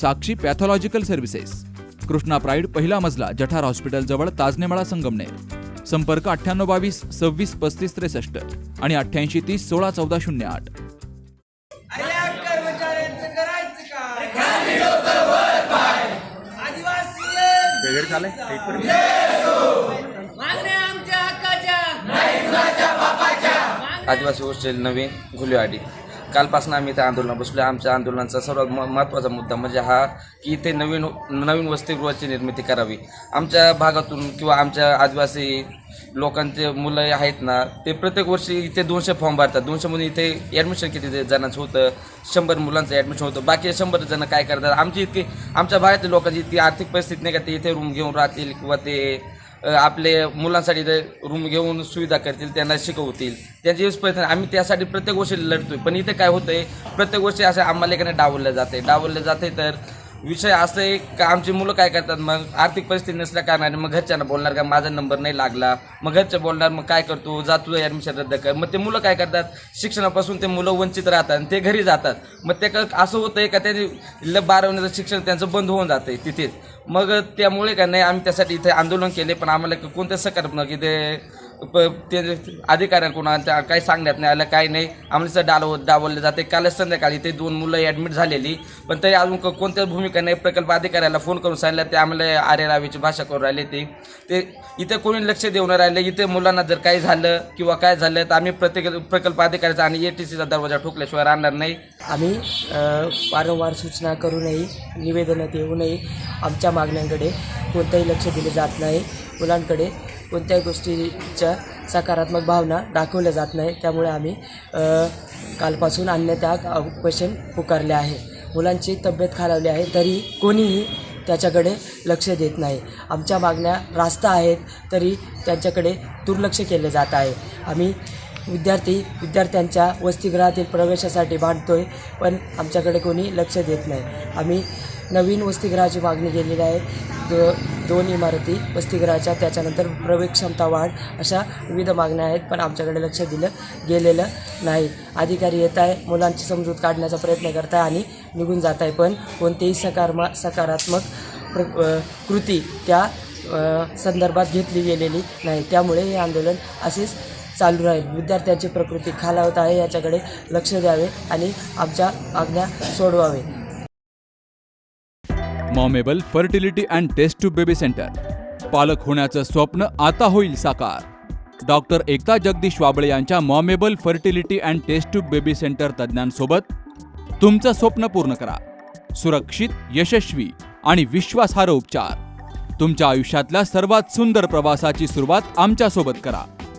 Sakshi pathological services. Krishna Pride पहिला मजला जठार hospital जवळ ताजनेमाळा संगमनेर. संपर्क अठ्ठ्याण्णव बावीस सव्वीस पस्तीस त्रेसष्ट आणि अठ्ठ्याऐंशी तीस सोळा चौदा शून्य आठ. आदिवासी हॉस्टेल नवीन घुलेवाडी कालपासून आम्ही त्या आंदोलन बसलो आमच्या आंदोलनाचा सर्वात म महत्त्वाचा मुद्दा म्हणजे हा की इथे नवीन नवीन वसतिगृहाची निर्मिती करावी. आमच्या भागातून किंवा आमच्या आदिवासी लोकांचे मुलं आहेत ना ते प्रत्येक वर्षी इथे दोनशे फॉर्म भरतात. दोनशेमध्ये इथे ॲडमिशन किती जणांचं होतं? शंभर मुलांचं ॲडमिशन होतं. बाकी शंभर जण काय करतात? आमची इतकी आमच्या भागातील लोकांची इतकी आर्थिक परिस्थिती नाही का ते इथे रूम घेऊन राहतील किंवा ते आपले मुलांसाठी ते रूम घेऊन सुविधा करतील त्यांना शिकवतील. त्यांचे प्रयत्न आम्ही त्यासाठी प्रत्येक गोष्टी लढतोय. पण इथे काय होतंय प्रत्येक गोष्टी असं आम्हाला एकाने डावललं जाते डावलल्या जाते तर विषय असं आहे का आमची मुलं काय करतात? मग आर्थिक परिस्थिती नसल्या कारणाने मग घरच्यांना बोलणार का माझा नंबर नाही लागला. मग घरचे बोलणार मग काय करतो? जा तुझं ॲडमिशन रद्द कर. मग ते मुलं काय करतात? शिक्षणापासून ते मुलं वंचित राहतात आणि ते घरी जातात. मग ते क- असं आहे का त्यांनी ल बारावणीचं शिक्षण त्यांचं बंद होऊन जातं आहे तिथेच. मग त्यामुळे काय नाही आम्ही त्यासाठी इथे आंदोलन केले पण आम्हाला कोणतं सकारात्मक की ते प- ते अधिकाऱ्या त्या काही सांगण्यात नाही आलं काही नाही. आमचं सर डाव डावलले जाते कालच संध्याकाळी ते दोन मुलं ॲडमिट झालेली. पण तरी अजून क- कोणत्याच भूमिका नाही प्रकल्प अधिकाऱ्याला फोन करून सांगितलं ते आम्हाला आर्य रावीची भाषा करून राहिले ते. ते इथे कोणी लक्ष देऊन राहिले इथे मुलांना जर काही झालं किंवा काय झालं तर आम्ही प्रत्येक प्रकल्प अधिकाऱ्याचा आणि ए टी सीचा दरवाजा ठोकल्याशिवाय राहणार नाही. आम्ही वारंवार सूचना करूनही निवेदनं देऊनही आमच्या मागण्यांकडे कोणतंही लक्ष दिले जात नाही. मुलांकडे कोणत्याही गोष्टीच्या सकारात्मक भावना दाखवल्या जात नाही. त्यामुळे आम्ही कालपासून अन्य त्या क्वेश्चन पुकारले आहे. मुलांची तब्येत खालावली आहे तरी कोणीही त्याच्याकडे लक्ष देत नाही. आमच्या मागण्या रास्त आहेत तरी त्यांच्याकडे दुर्लक्ष केले जात आहे. आम्ही विद्यार्थी विद्यार्थ्यांच्या वसतिगृहातील प्रवेशासाठी भांडतोय पण आमच्याकडे कोणी लक्ष देत नाही. आम्ही नवीन वसतिगृहाची मागणी केलेली आहे. दो दोन इमारती वसतिगृहाच्या त्याच्यानंतर प्रवेश क्षमता वाढ अशा विविध मागण्या आहेत पण आमच्याकडे लक्ष दिलं गेलेलं नाही. अधिकारी येत आहे मुलांची समजूत काढण्याचा प्रयत्न करत आहे आणि निघून जात आहे पण कोणतेही सकारमा सकारात्मक प्र कृती त्या संदर्भात घेतली गेलेली नाही. त्यामुळे हे आंदोलन असेच चालू राहील. विद्यार्थ्यांची प्रकृती खालावत आहे याच्याकडे लक्ष द्यावे आणि आमच्या आज्ञा सोडवावे. मॉमेबल Fertility And Test Tube Baby Centre. पालक होण्याचं स्वप्न आता होईल साकार. डॉक्टर एकता जगदीश वाबळे यांच्या मॉमेबल Fertility And Test Tube Baby Centre तज्ज्ञांसोबत तुमचं स्वप्न पूर्ण करा. सुरक्षित यशस्वी आणि विश्वासार्ह उपचार. तुमच्या आयुष्यातल्या सर्वात सुंदर प्रवासाची सुरुवात आमच्यासोबत करा.